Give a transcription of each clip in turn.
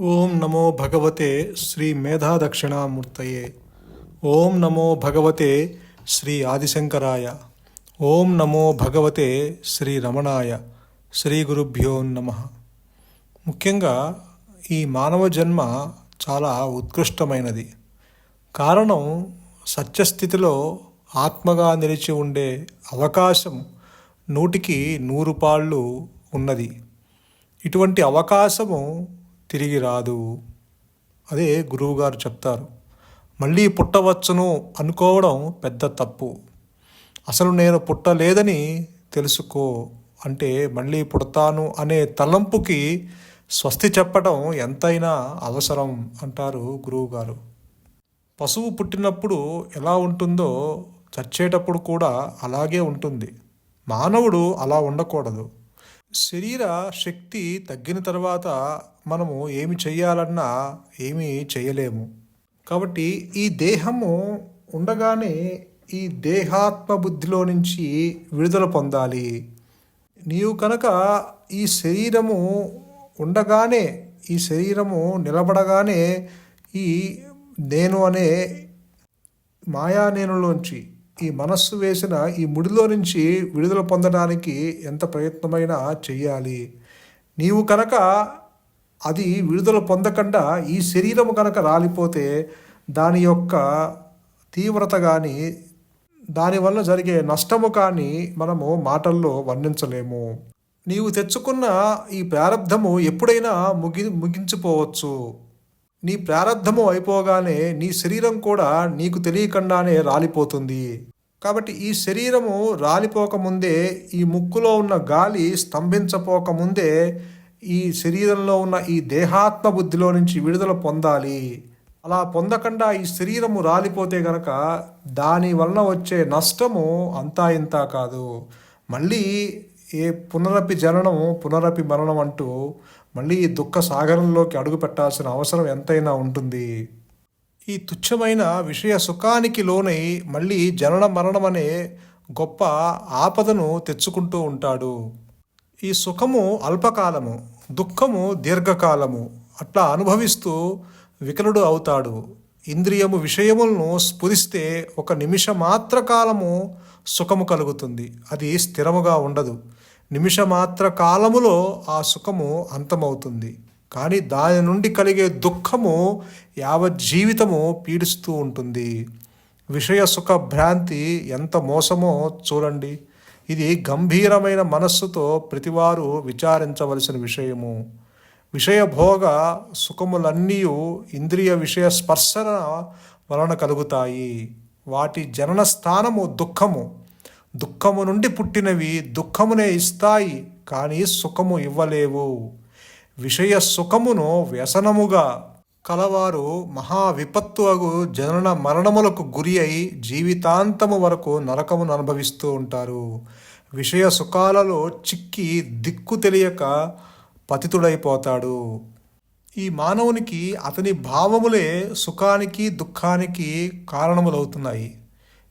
ఓం నమో భగవతే శ్రీ మేధాదక్షిణామూర్తయే. ఓం నమో భగవతే శ్రీ ఆదిశంకరాయ. ఓం నమో భగవతే శ్రీ రమణాయ. శ్రీ గురుభ్యో నమ. ముఖ్యంగా ఈ మానవ జన్మ చాలా ఉత్కృష్టమైనది. కారణం సత్యస్థితిలో ఆత్మగా నిలిచి ఉండే అవకాశం నూటికి నూరు పాళ్ళు ఉన్నది. ఇటువంటి అవకాశము తిరిగి రాదు. అదే గురువుగారు చెప్తారు. మళ్ళీ పుట్టవచ్చును అనుకోవడం పెద్ద తప్పు. అసలు నేను పుట్టలేదని తెలుసుకో అంటే మళ్ళీ పుడతాను అనే తలంపుకి స్వస్తి చెప్పడం ఎంతైనా అవసరం అంటారు గురువుగారు పశువు పుట్టినప్పుడు ఎలా ఉంటుందో చచ్చేటప్పుడు కూడా అలాగే ఉంటుంది. మానవుడు అలా ఉండకూడదు. శరీర శక్తి తగ్గిన తర్వాత మనము ఏమి చేయాలన్నా ఏమీ చేయలేము కాబట్టి ఈ దేహము ఉండగానే ఈ దేహాత్మ బుద్ధిలో నుంచి విడుదల పొందాలి. నీవు కనుక ఈ శరీరము ఉండగానే ఈ శరీరము నిలబడగానే ఈ నేను అనే మాయా నేనులోంచి ఈ మనస్సు వేసిన ఈ ముడిలో నుంచి విడుదల పొందడానికి ఎంత ప్రయత్నమైనా చేయాలి నీవు కనుక అది విడుదల పొందకుండా ఈ శరీరము కనుక రాలిపోతే దాని యొక్క తీవ్రత కానీ దానివల్ల జరిగే నష్టము కానీ మనము మాటల్లో వర్ణించలేము. నీవు తెచ్చుకున్న ఈ ప్రారంధము ఎప్పుడైనా ముగి ముగించిపోవచ్చు. నీ ప్రారంధము అయిపోగానే నీ శరీరం కూడా నీకు తెలియకుండానే రాలిపోతుంది. కాబట్టి ఈ శరీరము రాలిపోకముందే ఈ ముక్కులో ఉన్న గాలి స్తంభించపోకముందే ఈ శరీరంలో ఉన్న ఈ దేహాత్మ బుద్ధిలో నుంచి విడుదల పొందాలి. అలా పొందకుండా ఈ శరీరము రాలిపోతే గనక దాని వలన వచ్చే నష్టము అంతా ఇంత కాదు. మళ్ళీ ఏ పునరపి జననం పునరపి మరణం అంటూ మళ్ళీ ఈ దుఃఖ సాగరంలోకి అడుగు పెట్టాల్సిన అవసరం ఎంతైనా ఉంటుంది. ఈ తుచ్చమైన విషయ సుఖానికి లోనై మళ్ళీ జనన మరణం అనే గొప్ప ఆపదను తెచ్చుకుంటూ ఉంటాడు. ఈ సుఖము అల్పకాలము. దుఃఖము దీర్ఘకాలము. అట్లా అనుభవిస్తూ వికలుడు అవుతాడు. ఇంద్రియము విషయములను స్ఫురిస్తే ఒక నిమిష మాత్ర కాలము సుఖము కలుగుతుంది. అది స్థిరముగా ఉండదు. నిమిషమాత్ర కాలములో ఆ సుఖము అంతమవుతుంది. కానీ దాని నుండి కలిగే దుఃఖము యావజ్జీవితము పీడిస్తూ ఉంటుంది. విషయ సుఖ భ్రాంతి ఎంత మోసమో చూడండి. ఇది గంభీరమైన మనస్సుతో ప్రతివారు విచారించవలసిన విషయము. విషయభోగ సుఖములన్నీ ఇంద్రియ విషయ స్పర్శన వలన కలుగుతాయి. వాటి జనన స్థానము దుఃఖము. దుఃఖము నుండి పుట్టినవి దుఃఖమునే ఇస్తాయి కానీ సుఖము ఇవ్వలేవు. విషయ సుఖమును వ్యసనముగా కలవారు మహా విపత్తు అగు జనన మరణములకు గురి అయి జీవితాంతము వరకు నరకమును అనుభవిస్తూ ఉంటారు. విషయ సుఖాలలో చిక్కి దిక్కు తెలియక పతితుడైపోతాడు. ఈ మానవునికి అతని భావములే సుఖానికి దుఃఖానికి కారణములవుతున్నాయి.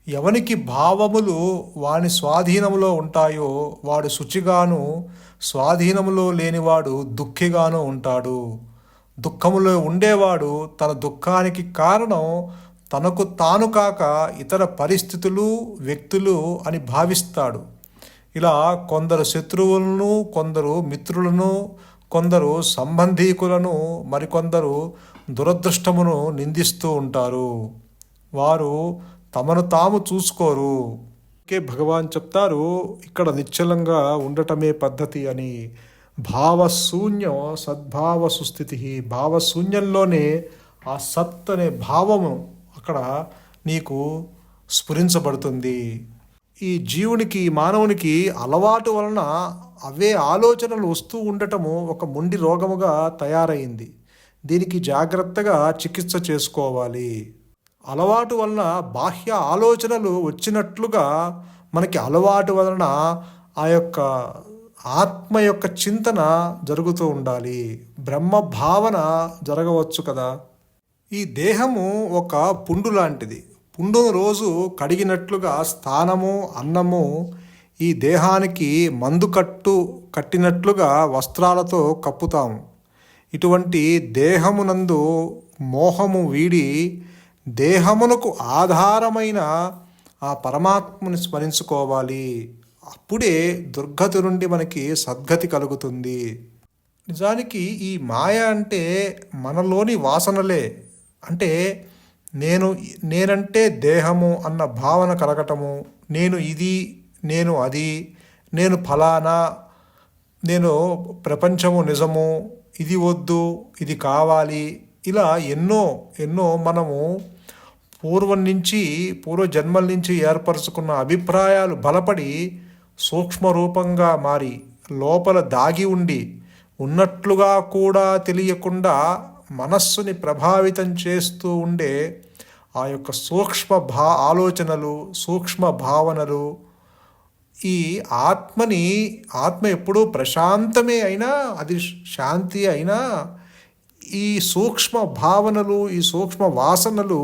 ఎవనికి భావములు వాని స్వాధీనములో ఉంటాయో వాడు శుచిగాను స్వాధీనములో లేనివాడు దుఃఖిగాను ఉంటాడు. దుఃఖములో ఉండేవాడు తన దుఃఖానికి కారణం తనకు తాను కాక ఇతర పరిస్థితులు వ్యక్తులు అని భావిస్తాడు. ఇలా కొందరు శత్రువులను కొందరు మిత్రులను కొందరు సంబంధీకులను మరికొందరు దురదృష్టమును నిందిస్తూ ఉంటారు. వారు తమను తాము చూసుకోరు. కే భగవాన్ చెప్తారు ఇక్కడ నిశ్చలంగా ఉండటమే పద్ధతి అని. భావశూన్యం సద్భావ సుస్థితి భావశూన్యంలోనే ఆ సత్ అనే భావము అక్కడ నీకు స్ఫురించబడుతుంది. ఈ జీవునికి మానవునికి అలవాటు వలన అవే ఆలోచనలు వస్తూ ఉండటము ఒక మొండి రోగముగా తయారైంది. దీనికి జాగ్రత్తగా చికిత్స చేసుకోవాలి. అలవాటు వలన బాహ్య ఆలోచనలు వచ్చినట్లుగా మనకి అలవాటు వలన ఆ యొక్క ఆత్మ యొక్క చింతన జరుగుతూ ఉండాలి. బ్రహ్మ భావన జరగవచ్చు కదా. ఈ దేహము ఒక పుండు లాంటిది. పుండును రోజు కడిగినట్లుగా స్థానము అన్నము ఈ దేహానికి మందు కట్టు కట్టినట్లుగా వస్త్రాలతో కప్పుతాము. ఇటువంటి దేహమునందు మోహము వీడి దేహమునకు ఆధారమైన ఆ పరమాత్మని స్మరించుకోవాలి. అప్పుడే దుర్గతి నుండి మనకి సద్గతి కలుగుతుంది. నిజానికి ఈ మాయ అంటే మనలోని వాసనలే. అంటే నేను నేనంటే దేహము అన్న భావన కలగటము. నేను ఇది నేను అది. నేను ఫలానా నేను ప్రపంచము నిజము. ఇది వద్దు ఇది కావాలి. ఇలా ఎన్నో ఎన్నో మనము పూర్వం నుంచి పూర్వజన్మల నుంచి ఏర్పరచుకున్న అభిప్రాయాలు బలపడి సూక్ష్మ రూపంగా మారి లోపల దాగి ఉండి ఉన్నట్లుగా కూడా తెలియకుండా మనస్సుని ప్రభావితం చేస్తూ ఉండే ఆ యొక్క సూక్ష్మ భా ఆలోచనలు సూక్ష్మ భావనలు ఈ ఆత్మని ఆత్మ ఎప్పుడూ ప్రశాంతమే అయినా అది శాంతి అయినా ఈ సూక్ష్మ భావనలు ఈ సూక్ష్మ వాసనలు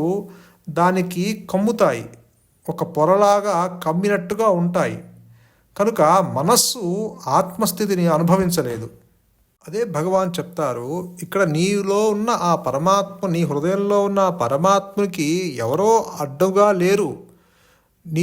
దానికి కమ్ముతాయి. ఒక పొరలాగా కమ్మినట్టుగా ఉంటాయి. కనుక మనస్సు ఆత్మస్థితిని అనుభవించలేదు. అదే భగవాన్ చెప్తారు ఇక్కడ నీలో ఉన్న ఆ పరమాత్మ నీ హృదయంలో ఉన్న ఆ పరమాత్మకి ఎవరో అడ్డుగా లేరు. నీ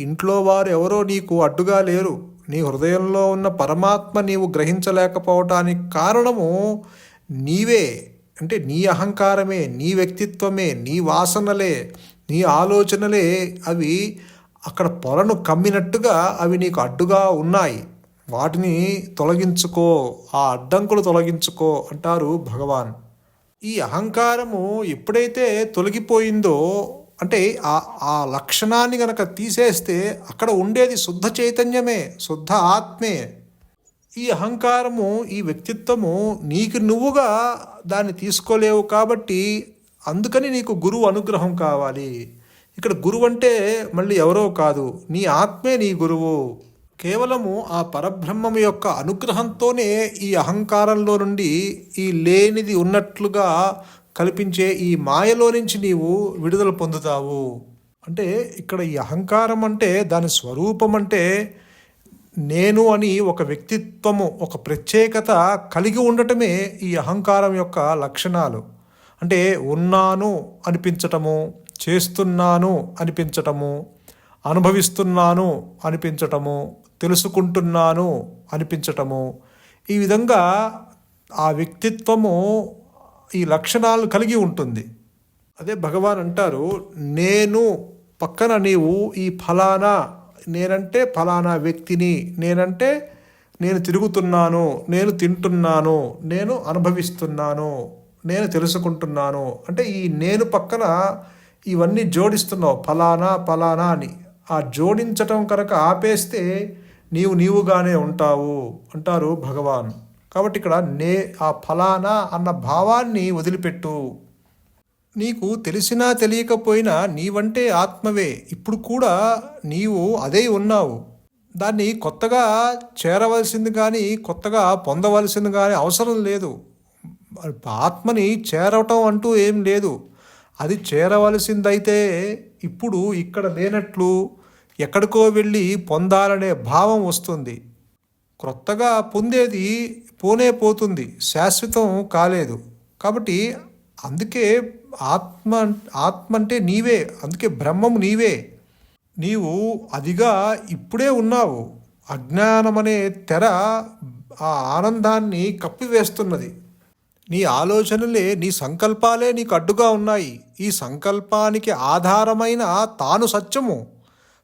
ఇంట్లో వారు ఎవరో నీకు అడ్డుగా లేరు. నీ హృదయంలో ఉన్న పరమాత్మ నీవు గ్రహించలేకపోవటానికి కారణము నీవే. అంటే నీ అహంకారమే నీ వ్యక్తిత్వమే నీ వాసనలే నీ ఆలోచనలే అవి అక్కడ పొలను కమ్మినట్టుగా అవి నీకు అడ్డుగా ఉన్నాయి. వాటిని తొలగించుకో ఆ అడ్డంకులు తొలగించుకో అంటారు భగవాన్. ఈ అహంకారము ఎప్పుడైతే తొలగిపోయిందో అంటే ఆ ఆ లక్షణాన్ని గనక తీసేస్తే అక్కడ ఉండేది శుద్ధ చైతన్యమే శుద్ధ ఆత్మే. ఈ అహంకారము ఈ వ్యక్తిత్వము నీకు నువ్వుగా దాన్ని తీసుకోలేవు కాబట్టి అందుకని నీకు గురువు అనుగ్రహం కావాలి. ఇక్కడ గురువు అంటే మళ్ళీ ఎవరో కాదు. నీ ఆత్మే నీ గురువు. కేవలము ఆ పరబ్రహ్మము యొక్క అనుగ్రహంతోనే ఈ అహంకారంలో నుండి ఈ లేనిది ఉన్నట్లుగా కల్పించే ఈ మాయలో నుంచి నీవు విడుదల పొందుతావు. అంటే ఇక్కడ ఈ అహంకారం అంటే దాని స్వరూపం అంటే నేను అని ఒక వ్యక్తిత్వము ఒక ప్రత్యేకత కలిగి ఉండటమే ఈ అహంకారం యొక్క లక్షణాలు. అంటే ఉన్నాను అనిపించటము చేస్తున్నాను అనిపించటము అనుభవిస్తున్నాను అనిపించటము తెలుసుకుంటున్నాను అనిపించటము. ఈ విధంగా ఆ వ్యక్తిత్వము ఈ లక్షణాలు కలిగి ఉంటుంది. అదే భగవాన్ అంటారు నేను పక్కన నీవు ఈ ఫలానా నేనంటే ఫలానా వ్యక్తిని నేనంటే నేను తిరుగుతున్నాను నేను తింటున్నాను నేను అనుభవిస్తున్నాను నేను తెలుసుకుంటున్నాను. అంటే ఈ నేను పక్కన ఇవన్నీ జోడిస్తున్నావు. ఫలానా ఫలానా అని. ఆ జోడించటం కనుక ఆపేస్తే నీవు నీవుగానే ఉంటావు అంటారు భగవాన్. కాబట్టి ఇక్కడ నే ఆ ఫలానా అన్న భావాన్ని వదిలిపెట్టు. నీకు తెలిసినా తెలియకపోయినా నీవంటే ఆత్మవే. ఇప్పుడు కూడా నీవు అదే ఉన్నావు. దాన్ని కొత్తగా చేరవలసింది కానీ కొత్తగా పొందవలసింది కానీ అవసరం లేదు. ఆత్మని చేరవటం అంటూ ఏం లేదు. అది చేరవలసిందైతే ఇప్పుడు ఇక్కడ లేనట్లు ఎక్కడికో వెళ్ళి పొందాలనే భావం వస్తుంది. క్రొత్తగా పొందేది పోనే పోతుంది. శాశ్వతం కాలేదు. కాబట్టి అందుకే ఆత్మ ఆత్మ అంటే నీవే. అందుకే బ్రహ్మం నీవే. నీవు అదిగా ఇప్పుడే ఉన్నావు. అజ్ఞానమనే తెర ఆ ఆనందాన్ని కప్పివేస్తున్నది. నీ ఆలోచనలే నీ సంకల్పాలే నీకు అడ్డుగా ఉన్నాయి. ఈ సంకల్పానికి ఆధారమైన తాను సత్యము.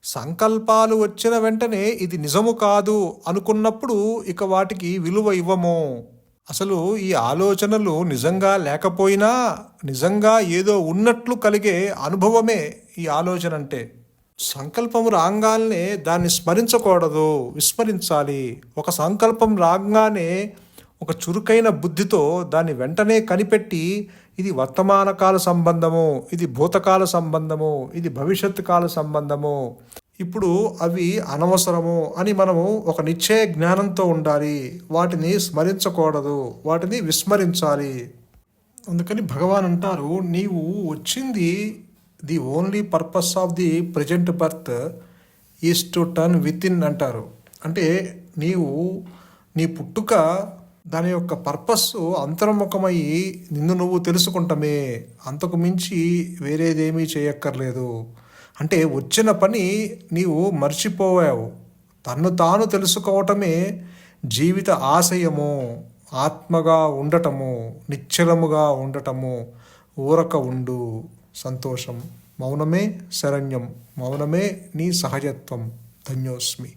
సంకల్పాలు వచ్చిన వెంటనే ఇది నిజము కాదు అనుకున్నప్పుడు ఇక వాటికి విలువ ఇవ్వము. అసలు ఈ ఆలోచనలు నిజంగా లేకపోయినా నిజంగా ఏదో ఉన్నట్లు కలిగే అనుభవమే ఈ ఆలోచన అంటే సంకల్పం రాగానే దాన్ని స్మరించకూడదు విస్మరించాలి. ఒక సంకల్పం రాగానే ఒక చురుకైన బుద్ధితో దాన్ని వెంటనే కనిపెట్టి ఇది వర్తమాన కాల సంబంధము ఇది భూతకాల సంబంధము ఇది భవిష్యత్ కాల సంబంధము ఇప్పుడు అవి అనవసరము అని మనము ఒక నిశ్చయ జ్ఞానంతో ఉండాలి. వాటిని స్మరించకూడదు వాటిని విస్మరించాలి. అందుకని భగవాన్ అంటారు నీవు వచ్చింది the only purpose of the present birth is to turn within అంటారు. అంటే నీవు నీ పుట్టుక దాని యొక్క పర్పస్ అంతర్ముఖమై నిన్ను నువ్వు తెలుసుకుంటమే. అంతకు మించి వేరేదేమీ చేయక్కర్లేదు. అంటే వచ్చిన పని నీవు మర్చిపోయావు. తన్ను తాను తెలుసుకోవటమే జీవిత ఆశయము ఆత్మగా ఉండటము నిశ్చలముగా ఉండటము. ఊరక ఉండు. సంతోషం. మౌనమే శరణ్యం. మౌనమే నీ సహజత్వం. ధన్యోస్మి.